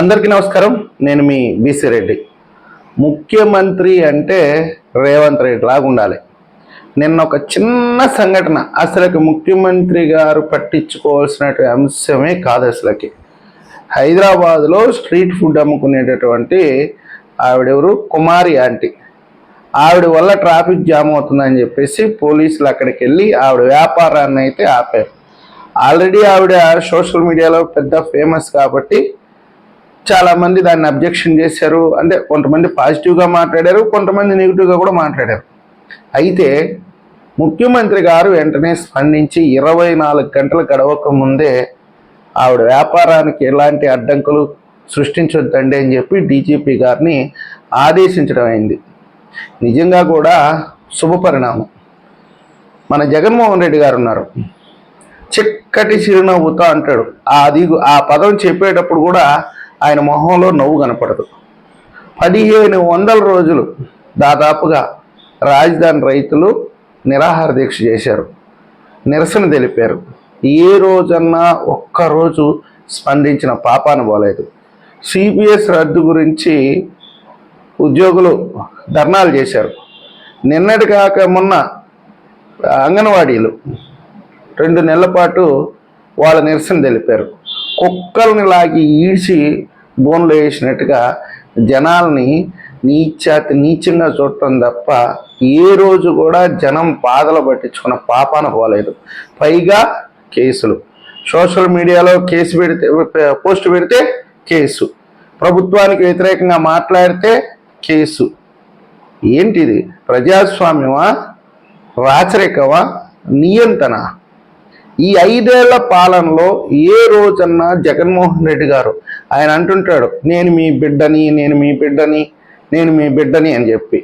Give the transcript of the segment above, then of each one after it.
అందరికీ నమస్కారం. నేను మీ బీసీ రెడ్డి. ముఖ్యమంత్రి అంటే రేవంత్ రెడ్డి రాగుండాలి నిన్న ఒక చిన్న సంఘటన అసలుకి ముఖ్యమంత్రి గారు పట్టించుకోవాల్సిన అంశమే కాదు అసలుకి. హైదరాబాద్లో స్ట్రీట్ ఫుడ్ అమ్ముకునేటటువంటి ఆవిడెవరు? కుమారి ఆంటీ. ఆవిడ వల్ల ట్రాఫిక్ జామ్ అవుతుందని చెప్పేసి పోలీసులు అక్కడికి వెళ్ళి ఆవిడ వ్యాపారాన్ని అయితే ఆపారు. ఆల్రెడీ ఆవిడ సోషల్ మీడియాలో పెద్ద ఫేమస్ కాబట్టి చాలా మంది దాన్ని అబ్జెక్షన్ చేశారు. అంటే కొంతమంది పాజిటివ్గా మాట్లాడారు కొంతమంది నెగిటివ్గా కూడా మాట్లాడారు. అయితే ముఖ్యమంత్రి గారు వెంటనే స్పందించి ఇరవై నాలుగు గంటలు గడవక ముందే ఆవిడ వ్యాపారానికి ఎలాంటి అడ్డంకులు సృష్టించొద్దండి అని చెప్పి డీజీపీ గారిని ఆదేశించడం అయింది. నిజంగా కూడా శుభపరిణామం మన జగన్మోహన్ రెడ్డి గారు ఉన్నారు. చిక్కటి చిరునవ్వుతో అంటాడు. ఆ అది ఆ పదం చెప్పేటప్పుడు కూడా ఆయన మొహంలో నవ్వు కనపడదు. పదిహేను వందల రోజులు దాదాపుగా రాజధాని రైతులు నిరాహార దీక్ష చేశారు. నిరసన తెలిపారు. ఏ రోజన్నా ఒక్కరోజు స్పందించిన పాపాన పోలేదు. సిబిఎస్ రద్దు గురించి ఉద్యోగులు ధర్నాలు చేశారు. నిన్నటి కాక మొన్న అంగన్వాడీలు రెండు నెలల పాటు వాళ్ళ నిరసన తెలిపారు. కుక్కల్ని లాగి ఈడ్చి బోన్లో వేసినట్టుగా జనాల్ని నీచాతి నీచంగా చూడటం తప్ప ఏ రోజు కూడా జనం బాధలు పట్టించుకున్న పాపాన పోలేదు. పైగా కేసులు. సోషల్ మీడియాలో కేసు పెడితే పోస్ట్ పెడితే కేసు. ప్రభుత్వానికి వ్యతిరేకంగా మాట్లాడితే కేసు. ఏంటిది? ప్రజాస్వామ్యమా? రాచరికమా? నియంత్రణ? ఈ ఐదేళ్ళ పాలనలో ఏ రోజన్నా జగన్మోహన్ రెడ్డి గారు ఆయన అంటుంటాడు నేను మీ బిడ్డని నేను మీ బిడ్డని నేను మీ బిడ్డని అని చెప్పి.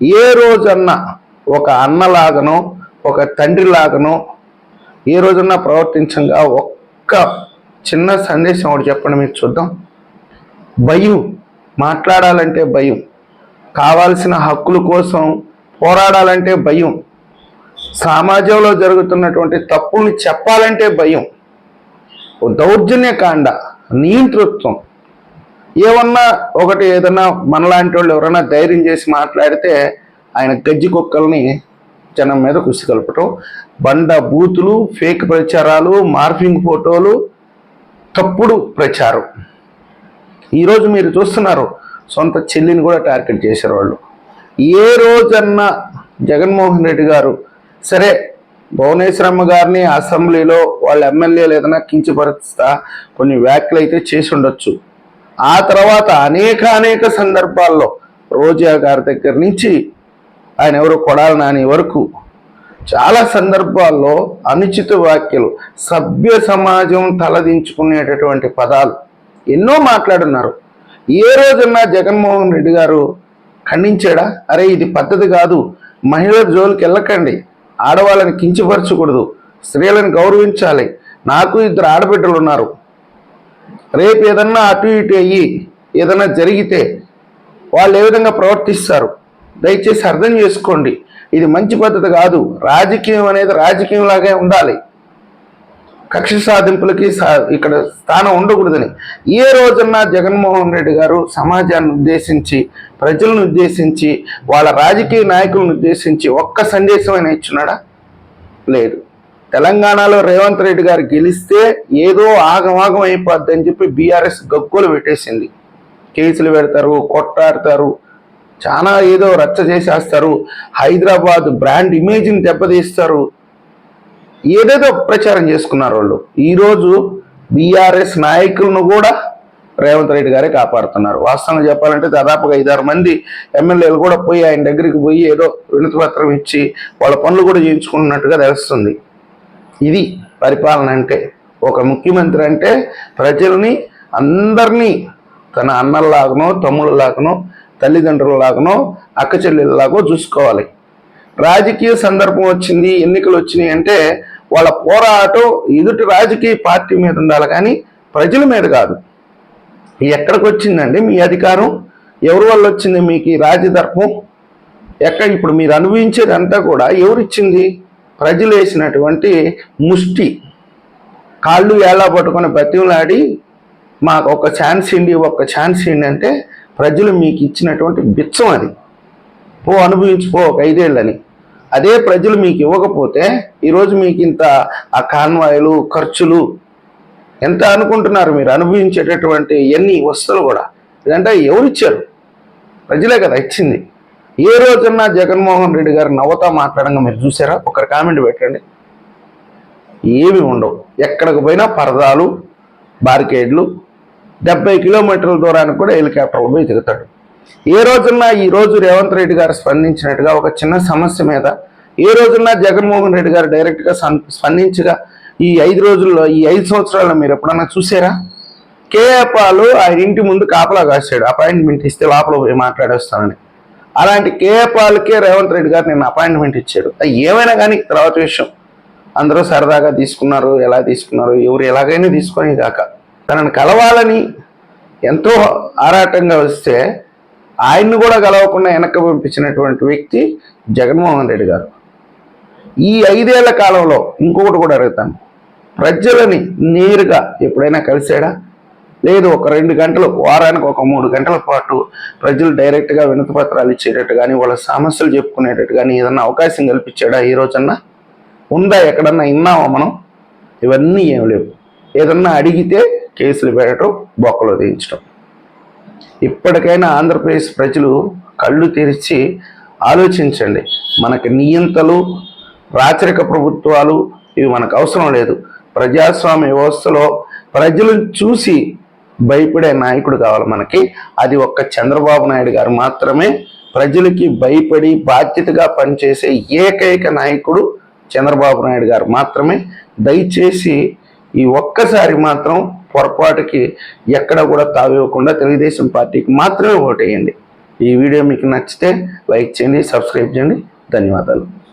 ఏ రోజన్నా ఒక అన్నలాగనో ఒక తండ్రిలాగనో ఏ రోజన్నా ప్రవర్తించంగా ఒక్క చిన్న సందేశం ఒకటి చెప్పండి మీకు చూద్దాం. భయం మాట్లాడాలంటే భయం కావాల్సిన హక్కుల కోసం పోరాడాలంటే భయం సమాజంలో జరుగుతున్నటువంటి తప్పుల్ని చెప్పాలంటే భయం. దౌర్జన్యకాండ నియంతృత్వం ఏమన్నా ఒకటి ఏదన్నా మనలాంటి వాళ్ళు ఎవరైనా ధైర్యం చేసి మాట్లాడితే ఆయన గజ్జి కుక్కల్ని జనం మీద కుసి కలపటం. బండ బూతులు ఫేక్ ప్రచారాలు మార్ఫింగ్ ఫోటోలు తప్పుడు ప్రచారం. ఈరోజు మీరు చూస్తున్నారు సొంత చెల్లిని కూడా టార్గెట్ చేసేవాళ్ళు ఏ రోజన్నా జగన్మోహన్ రెడ్డి గారు సరే భువనేశ్వరమ్మ గారిని అసెంబ్లీలో వాళ్ళ ఎమ్మెల్యేలు ఏదైనా కించపరుస్తా కొన్ని వ్యాఖ్యలు అయితే చేసి ఉండొచ్చు. ఆ తర్వాత అనేక అనేక సందర్భాల్లో రోజా గారి దగ్గర నుంచి ఆయన ఎవరు కొడాలి నాని వరకు చాలా సందర్భాల్లో అనుచిత వ్యాఖ్యలు సభ్య సమాజం తలదించుకునేటటువంటి పదాలు ఎన్నో మాట్లాడున్నారు. ఏ రోజున్నా జగన్మోహన్ రెడ్డి గారు ఖండించాడా? అరే ఇది పద్ధతి కాదు. మహిళల జోలికి వెళ్ళకండి. ఆడవాళ్ళని కించపరచకూడదు. స్త్రీలను గౌరవించాలి. నాకు ఇద్దరు ఆడబిడ్డలు ఉన్నారు. రేపు ఏదన్నా అటు ఇటు అయ్యి ఏదన్నా జరిగితే వాళ్ళు ఏ విధంగా ప్రవర్తిస్తారు? దయచేసి అర్థం చేసుకోండి. ఇది మంచి పద్ధతి కాదు. రాజకీయం అనేది రాజకీయం లాగే ఉండాలి. కక్ష సాధింపులకి సా- ఇక్కడ స్థానం ఉండకూడదని. ఏ రోజున్నా జగన్మోహన్ రెడ్డి గారు సమాజాన్ని ఉద్దేశించి ప్రజలను ఉద్దేశించి వాళ్ళ రాజకీయ నాయకులను ఉద్దేశించి ఒక్క సందేశం అయినా ఇచ్చున్నాడా? లేదు. తెలంగాణలో రేవంత్ రెడ్డి గారు గెలిస్తే ఏదో ఆగమాగం అయిపోద్ది అని చెప్పి బీఆర్ఎస్ గక్కులు పెట్టేసింది. కేసులు పెడతారు కొట్టాడతారు చాలా ఏదో రచ్చ చేసేస్తారు హైదరాబాద్ బ్రాండ్ ఇమేజ్ని దెబ్బతీస్తారు ఏదేదో ప్రచారం చేసుకున్నారు వాళ్ళు. ఈరోజు బీఆర్ఎస్ నాయకులను కూడా రేవంత్ రెడ్డి గారే కాపాడుతున్నారు. వాస్తవంగా చెప్పాలంటే దాదాపుగా ఐదారు మంది ఎమ్మెల్యేలు కూడా పోయి ఆయన దగ్గరికి పోయి ఏదో వినతి పత్రం ఇచ్చి వాళ్ళ పనులు కూడా చేయించుకున్నట్టుగా తెలుస్తుంది. ఇది పరిపాలన అంటే ఒక ముఖ్యమంత్రి అంటే ప్రజల్ని అందరినీ తన అన్నల్లాగనో తమ్ముళ్ళలాగనో తల్లిదండ్రులలాగనో అక్క చెల్లెళ్ళలాగో చూసుకోవాలి. రాజకీయ సందర్భం వచ్చింది ఎన్నికలు వచ్చినాయి అంటే వాళ్ళ పోరాటం ఎదుటి రాజకీయ పార్టీ మీద ఉండాలి కానీ ప్రజల మీద కాదు. ఎక్కడికి వచ్చిందండి మీ అధికారం? ఎవరి వల్ల వచ్చింది మీకు ఈ రాజధర్మం? ఎక్కడ ఇప్పుడు మీరు అనుభవించేదంతా కూడా ఎవరిచ్చింది? ప్రజలు వేసినటువంటి ముష్టి. కాళ్ళు ఎలా పట్టుకొని బతిమలాడి మాకు ఒక ఛాన్స్ ఇండి ఒక్క ఛాన్స్ ఇండి అంటే ప్రజలు మీకు ఇచ్చినటువంటి బిచ్చం అది. పో అనుభవించిపో ఒక ఐదేళ్ళని. అదే ప్రజలు మీకు ఇవ్వకపోతే ఈరోజు మీకు ఇంత ఆ కాన్వాయిలు ఖర్చులు ఎంత అనుకుంటున్నారు మీరు? అనుభవించేటటువంటి ఎన్ని వస్తువులు కూడా. ఇదంటే ఎవరిచ్చారు? ప్రజలే కదా ఇచ్చింది. ఏ రోజున్నా జగన్మోహన్ రెడ్డి గారు నవ్వుతా మాట్లాడంగా మీరు చూసారా? ఒకరు కామెంట్ పెట్టండి. ఏమి ఉండవు. ఎక్కడికి పోయినా పరదాలు బారికేడ్లు డెబ్బై కిలోమీటర్ల దూరానికి కూడా హెలికాప్టర్లు పోయి తిరుగుతాడు. ఏ రోజున్నా ఈ రోజు రేవంత్ రెడ్డి గారు స్పందించినట్టుగా ఒక చిన్న సమస్య మీద ఏ రోజున్నా జగన్మోహన్ రెడ్డి గారు డైరెక్ట్గా స్పందించగా ఈ ఐదు రోజుల్లో ఈ ఐదు సంవత్సరాల్లో మీరు ఎప్పుడన్నా చూసారా? కేఏ పాలు ఆయన ఇంటి ముందు కాపలా కాశాడు అపాయింట్మెంట్ ఇస్తే లోపల పోయి మాట్లాడేస్తానని. అలాంటి కేఏపాలకే రేవంత్ రెడ్డి గారు నేను అపాయింట్మెంట్ ఇచ్చాడు. ఏమైనా కానీ తర్వాత విషయం. అందరూ సరదాగా తీసుకున్నారు ఎలా తీసుకున్నారు ఎవరు ఎలాగైనా తీసుకొని కాక. తనను కలవాలని ఎంతో ఆరాటంగా వస్తే ఆయన్ని కూడా కలవకుండా వెనక్కి పంపించినటువంటి వ్యక్తి జగన్మోహన్ రెడ్డి గారు. ఈ ఐదేళ్ళ కాలంలో ఇంకొకటి కూడా అడుగుతాను. ప్రజలని నేరుగా ఎప్పుడైనా కలిసాడా లేదు ఒక రెండు గంటలు వారానికి ఒక మూడు గంటల పాటు ప్రజలు డైరెక్ట్గా వినతి పత్రాలు ఇచ్చేటట్టు కానీ వాళ్ళ సమస్యలు చెప్పుకునేటట్టు కానీ ఏదన్నా అవకాశం కల్పించాడా ఈ రోజన్నా? ఉందా ఎక్కడన్నా? విన్నామా మనం? ఇవన్నీ ఏం లేవు. ఏదన్నా అడిగితే కేసులు పెట్టడం బొక్కలో దించడం ఇప్పటికైనా ఆంధ్రప్రదేశ్ ప్రజలు కళ్ళు తెరిచి ఆలోచించండి. మనకి నియంతలు రాచరిక ప్రభుత్వాలు ఇవి మనకు అవసరం లేదు. ప్రజాస్వామ్య వ్యవస్థలో ప్రజలను చూసి భయపడే నాయకుడు కావాలి మనకి. అది ఒక్క చంద్రబాబు నాయుడు గారు మాత్రమే ప్రజలకి భయపడి బాధ్యతగా పనిచేసే ఏకైక నాయకుడు చంద్రబాబు నాయుడు గారు మాత్రమే. దయచేసి ఈ ఒక్కసారి మాత్రం పొరపాటుకి ఎక్కడ కూడా తావివ్వకుండా తెలుగుదేశం పార్టీకి మాత్రమే ఓటేయండి. ఈ వీడియో మీకు నచ్చితే లైక్ చేయండి సబ్స్క్రైబ్ చేయండి. ధన్యవాదాలు.